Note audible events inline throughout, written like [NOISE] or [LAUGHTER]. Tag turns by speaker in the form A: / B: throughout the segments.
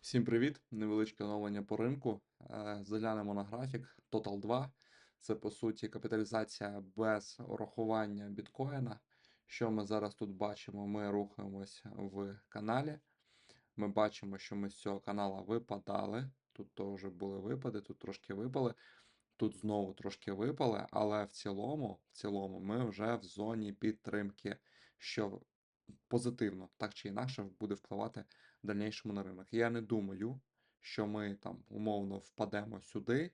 A: Всім привіт! Невеличке оновлення по ринку. Е, Заглянемо на графік. Total 2. Це по суті капіталізація без урахування біткоїна. Що ми зараз тут бачимо? Ми рухаємось в каналі. Ми бачимо, що ми з цього канала випадали. Тут теж були випади, тут трошки випали. Тут знову трошки випали, але в цілому, в цілому ми вже в зоні підтримки, що позитивно, так чи інакше, буде впливати в дальнішому на ринок. Я не думаю, що ми там умовно впадемо сюди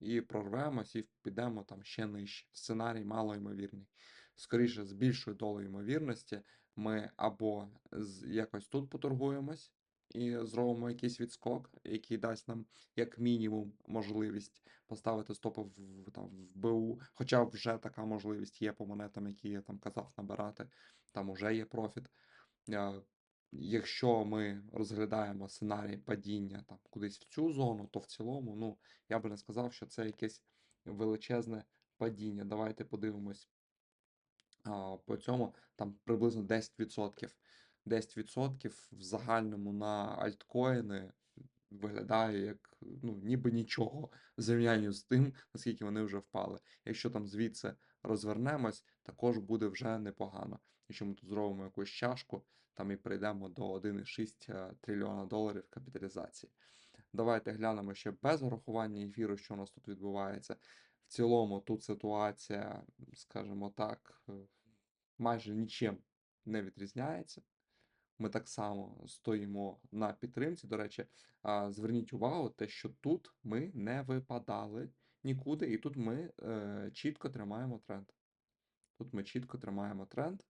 A: і прорвемось, і підемо там ще нижче. Сценарій малоймовірний. Скоріше, з більшою долею ймовірності, ми або якось тут поторгуємось і зробимо якийсь відскок, який дасть нам як мінімум можливість поставити стопи в, там, в БУ. Хоча вже така можливість є по монетам, які я там казав набирати, там вже є профіт. Якщо ми розглядаємо сценарій падіння там кудись в цю зону, то в цілому, ну, я би не сказав, що це якесь величезне падіння. Давайте подивимось а, по цьому там приблизно 10%. 10% в загальному на альткоїни виглядає як ну, ніби нічого в з тим, наскільки вони вже впали. Якщо там звідси розвернемось, також буде вже непогано. Якщо ми тут зробимо якусь чашку, там і прийдемо до 1,6 трильйона доларів капіталізації. Давайте глянемо ще без врахування ефіру, що у нас тут відбувається. В цілому тут ситуація, скажімо так, е, майже нічим не відрізняється. Ми так само стоїмо на підтримці. До речі, зверніть увагу, те, що тут ми не випадали нікуди, і тут ми е, чітко тримаємо тренд. Тут ми чітко тримаємо тренд.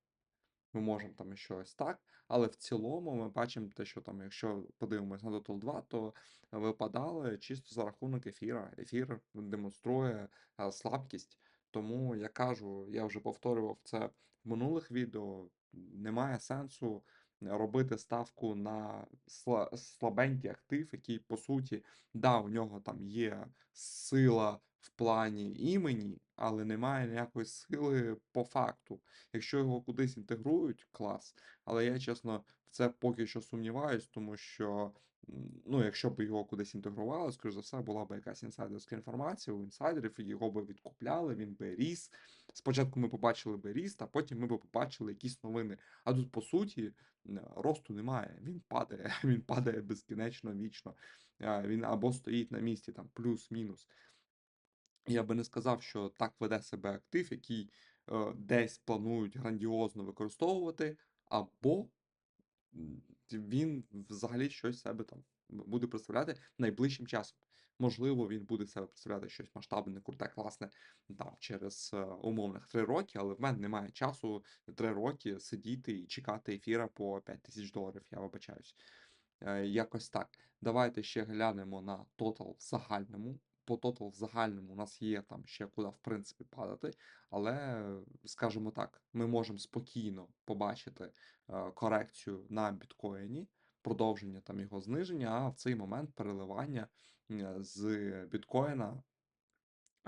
A: Ми можемо там щось так, але в цілому ми бачимо те, що там, якщо подивимось на Total 2, то випадали чисто за рахунок ефіра. Ефір демонструє е, слабкість. Тому я кажу, я вже повторював це в минулих відео. Немає сенсу робити ставку на сла- слабенький актив, який, по суті, да, у нього там є сила в плані імені, але немає ніякої сили по факту. Якщо його кудись інтегрують, клас. Але я, чесно, це поки що сумніваюсь, тому що. Ну, якщо б його кудись інтегрували, скоріш за все, була б якась інсайдерська інформація у інсайдерів, його би відкупляли, він би ріс. Спочатку ми побачили би ріст, а потім ми б побачили якісь новини. А тут, по суті, росту немає. Він падає, [LAUGHS] він падає безкінечно вічно. Він або стоїть на місці, там плюс-мінус. Я би не сказав, що так веде себе актив, який е, десь планують грандіозно використовувати, або він взагалі щось себе там буде представляти найближчим часом. Можливо, він буде себе представляти щось масштабне, круте, класне там через е, умовних 3 роки, але в мене немає часу 3 роки сидіти і чекати ефіра по 5 тисяч доларів, я вибачаюсь. Е, Якось так. Давайте ще глянемо на тотал в загальному. По тотал в загальному у нас є там ще куди, в принципі, падати, але, скажімо так, ми можемо спокійно побачити е, корекцію на біткоїні, продовження там його зниження, а в цей момент переливання е, з біткоїна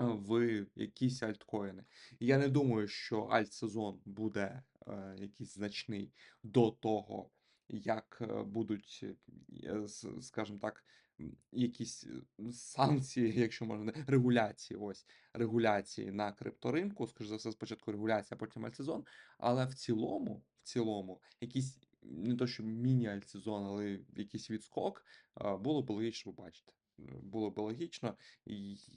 A: е, в якісь альткоїни. Я не думаю, що альт-сезон буде якийсь значний до того, як будуть, скажімо так, якісь е, санкції, [LAUGHS] якщо можна, регуляції, ось регуляції на крипторинку. Скоріш за все, спочатку регуляція, потім альтсезон. Але в цілому, в цілому, якийсь не то, що міні-альтсезон, але якийсь відскок було б логічно побачити. Е, Було б логічно.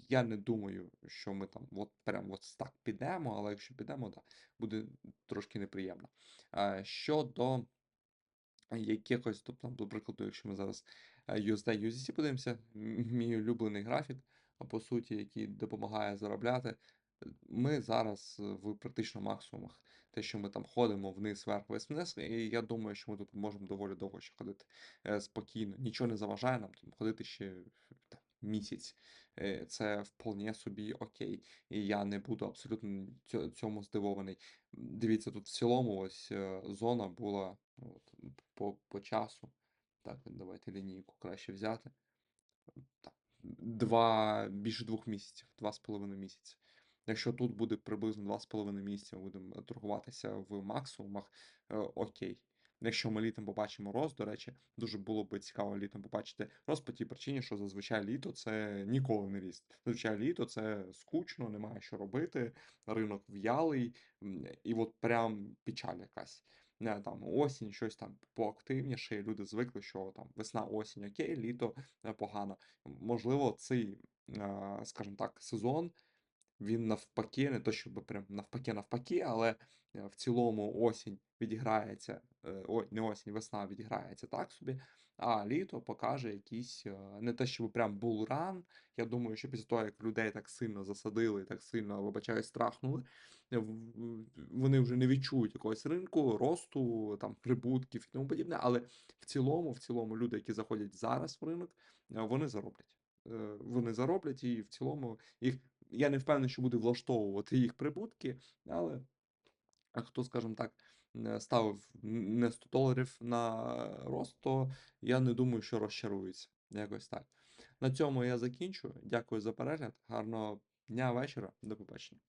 A: Я не думаю, що ми там от прям от так підемо, але якщо підемо, да, буде трошки неприємно. Щодо якихось, тобто, до прикладу, якщо ми зараз е, USD USDC подивимося, мій улюблений графік, а по суті, який допомагає заробляти. Ми зараз е, в практично максимумах. Те, що ми там ходимо вниз, вверх, вниз, вниз, і я думаю, що ми тут можемо доволі довго ще ходити е, спокійно. Нічого не заважає нам там ходити ще місяць. Е, Це вполне собі окей. І я не буду абсолютно цьому здивований. Дивіться, тут в цілому ось е, зона була от, по, по часу. Так, давайте лінійку краще взяти. Так, два, більше двох місяців, два з половиною місяці. Якщо тут буде приблизно два з половиною місяці, ми будемо торгуватися в максимумах, е, окей. Якщо ми літом побачимо рост, до речі, дуже було би цікаво літом побачити рост по тій причині, що зазвичай літо це ніколи не ріст. Зазвичай літо це скучно, немає що робити, ринок в'ялий, і от прям печаль якась. Не, там осінь, щось там поактивніше, люди звикли, що там весна, осінь, окей, літо е, погано. Можливо, цей, скажімо так, сезон він навпаки, не то щоб прям навпаки-навпаки, але е, в цілому осінь відіграється, е, не осінь, весна відіграється так собі, а літо покаже якийсь е, не те, щоб прям булран. Я думаю, що після того, як людей так сильно засадили, так сильно, вибачаю, страхнули, вони вже не відчують якогось ринку, росту, там прибутків і тому подібне. Але в цілому, в цілому, люди, які заходять зараз в ринок, вони зароблять. Вони зароблять і в цілому їх я не впевнений, що буде влаштовувати їх прибутки, але хто, скажімо так, ставив не 100 доларів на рост, то я не думаю, що розчарується. Якось так. На цьому я закінчу. Дякую за перегляд. Гарного дня, вечора. До побачення.